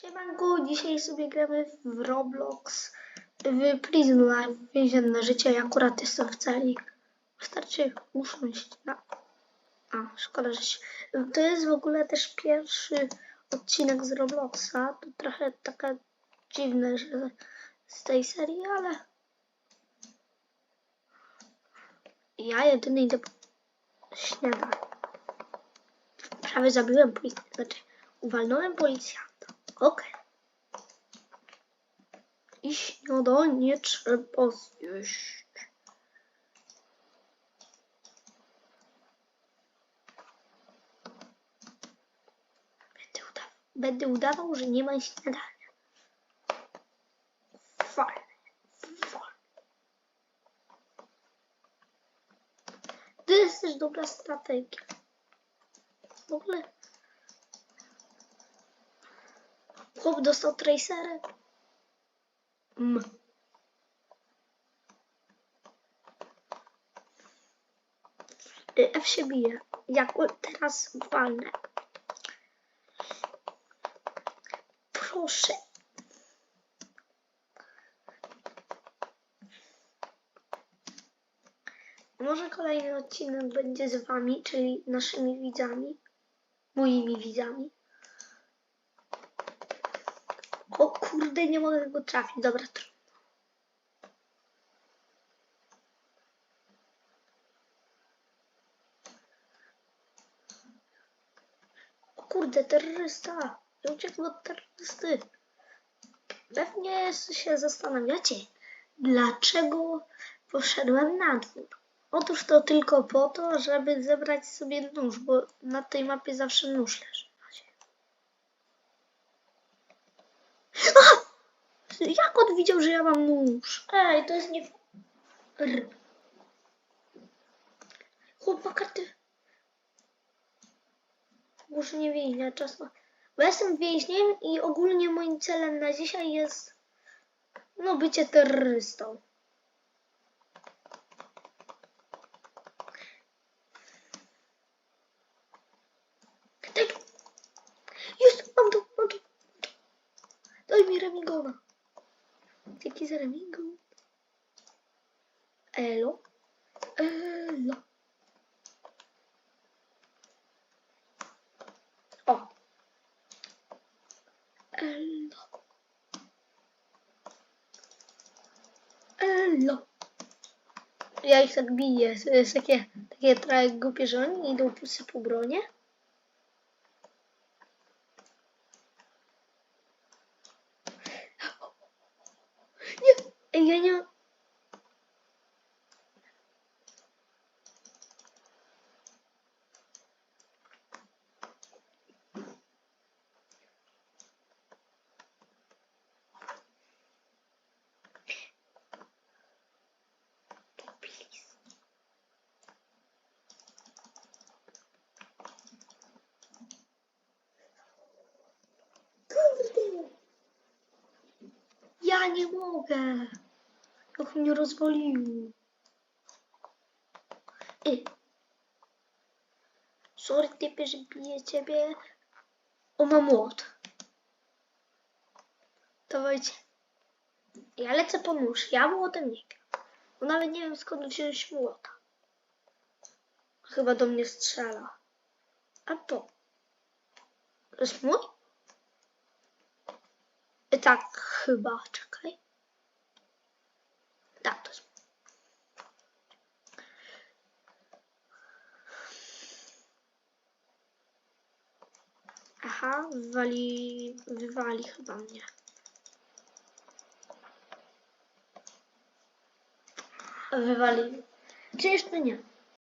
Siemanko, dzisiaj sobie gramy w Roblox w Prison Life, więzienne życie. Ja akurat jestem w celi. Wystarczy usiąść na... A, szkoda, że się... To jest w ogóle też pierwszy odcinek z Robloxa. To trochę taka dziwne, że z tej serii, ale... Ja jedyny idę po śniadanie. Prawie zabiłem policjanta. Znaczy, uwalnąłem policjanta. Okej. I śniadanie trzeba zjeść. Będę, będę udawał, że nie ma śniadania. Fajnie. To jest też dobra strategia. W ogóle Chłop dostał tracerem. Mm. Y, F się bije. Jak teraz walnę. Proszę. Może kolejny odcinek będzie z wami, czyli naszymi widzami. Moimi widzami. O kurde, nie mogę go trafić. Dobra, trudno. O kurde, terrorysta. Ja uciekłem od terrorysty. Pewnie się zastanawiacie, dlaczego poszedłem na dwór. Otóż to tylko po to, żeby zebrać sobie nóż, bo na tej mapie zawsze nóż leży. na ziemi. Jak on widział, że ja mam nóż? Ej, to jest nie... R. Chłop ma karty. Muszę nie więźnia czas ma. Bo ja jestem więźniem i ogólnie moim celem na dzisiaj jest no bycie terrorystą. Tak. Jest, mam to, mam to. Daj mi Remigona. Dzięki za Remigon. Elo. Elo. O. Elo. Elo. Ja ich tak biję. To jest takie, takie trochę głupie, że oni idą po sypu bronię. Nie, ja nie. Please. Kurde. Ja nie mogę. Och mnie rozwaliło. Ej. Sorry typy, że biję ciebie. O, mam młot. Dawajcie. Ja lecę po nóż. Ja młotem nie gram. Bo nawet nie wiem skąd wziąć młota. Chyba do mnie strzela. A to. To jest mój? Tak, chyba. Czekaj. Tak, to jest. Aha, wywali, wywali chyba mnie. Wywali. Czy jeszcze nie?